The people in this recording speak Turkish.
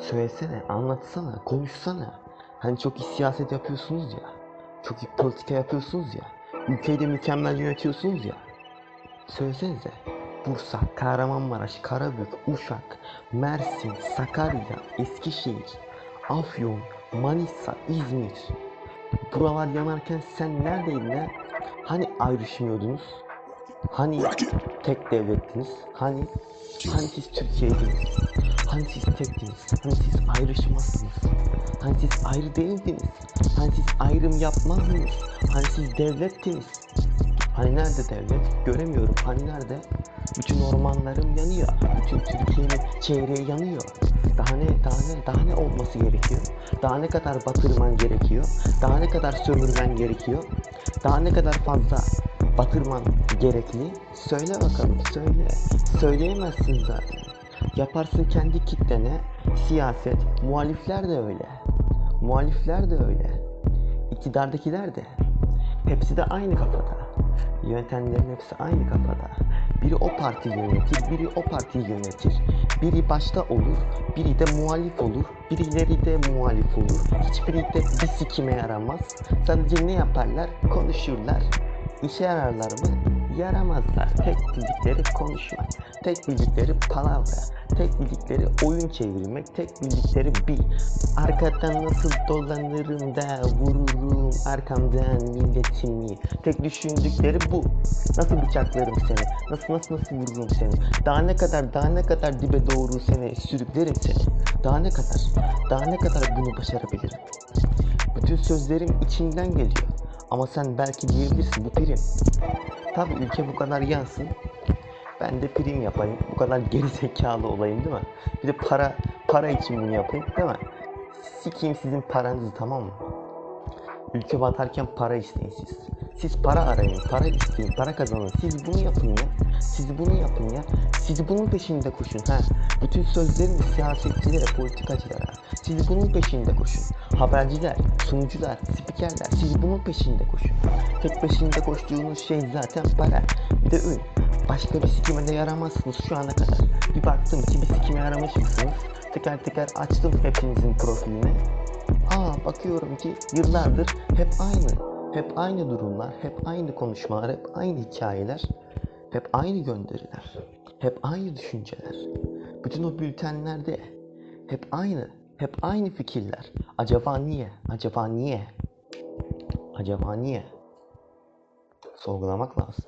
Söylesene, anlatsana, konuşsana. Hani çok iyi siyaset yapıyorsunuz ya. Çok iyi politika yapıyorsunuz ya. Ülkeyi de mükemmel yönetiyorsunuz ya. Söylesenize. Bursa, Kahramanmaraş, Karabük, Uşak, Mersin, Sakarya, Eskişehir, Afyon, Manisa, İzmir. Buralar yanarken sen neredeydin ha? Hani ayrışmıyordunuz? Hani tek devlettiniz? Hani? Hani siz Türkiye'ydiniz? Hani siz tektiniz? Hani siz ayrışmazsınız? Hani siz ayrı değildiniz? Hani siz ayrım yapmazdınız? Hani siz devlettiniz? Hani nerede devlet? Göremiyorum. Hani nerede? Bütün ormanlarım yanıyor. Bütün Türkiye'nin çeyreği yanıyor. Daha ne, daha ne, daha ne olması gerekiyor? Daha ne kadar batırman gerekiyor? Daha ne kadar sömürmen gerekiyor? Daha ne kadar fazla batırman gerekli? Söyle bakalım, söyle. Söyleyemezsin zaten. Yaparsın kendi kitlene, siyaset, muhalifler de öyle. Muhalifler de öyle. İktidardakiler de. Hepsi de aynı kafada. Yönetenlerin hepsi aynı kafada. Biri o partiyi yönetir, biri o partiyi yönetir. Biri başta olur, biri de muhalif olur, birileri de muhalif olur. Hiçbiri de bir sikime yaramaz. Sadece ne yaparlar? Konuşurlar. İşe yararlar mı? Yaramazlar. Tek bildikleri konuşmak. Tek bildikleri palavra. Tek bildikleri oyun çevirmek. Tek bildikleri bir. Arkadan nasıl dolanırım da vururum arkamdan milletimi. Tek düşündükleri bu. Nasıl bıçaklarım seni? Nasıl nasıl nasıl vururum seni? Daha ne kadar daha ne kadar dibe doğru seni sürüklerim seni. Daha ne kadar? Daha ne kadar bunu başarabilirim? Bütün sözlerim içimden geliyor. Ama sen belki diyebilirsin bu prim. Tabi ülke bu kadar yansın. Ben de prim yapayım. Bu kadar geri zekalı olayım değil mi? Bir de para para için bunu yapayım değil mi? Sikeyim sizin paranızı tamam mı? Ülke batarken para isteyin siz. Siz para arayın, para isteyin, para kazanın. Siz bunu yapın ya. Siz bunu yapın ya. Siz bunun peşinde koşun ha. Bütün sözlerin siyasetçilere, politikacılara. Siz bunun peşinde koşun. Haberciler, sunucular, spikerler. Siz bunun peşinde koşun. Tek peşinde koştuğunuz şey zaten para. Bir de ün. Başka bir sikime de yaramazsınız şu ana kadar. Bir baktım ki bir sikime yaramış mısınız? Teker teker açtım hepinizin profilini. Aa bakıyorum ki yıllardır hep aynı. Hep aynı durumlar, hep aynı konuşmalar, hep aynı hikayeler, hep aynı gönderiler, hep aynı düşünceler. Bütün o bültenlerde hep aynı, hep aynı fikirler. Acaba niye? Acaba niye? Acaba niye? Sorgulamak lazım.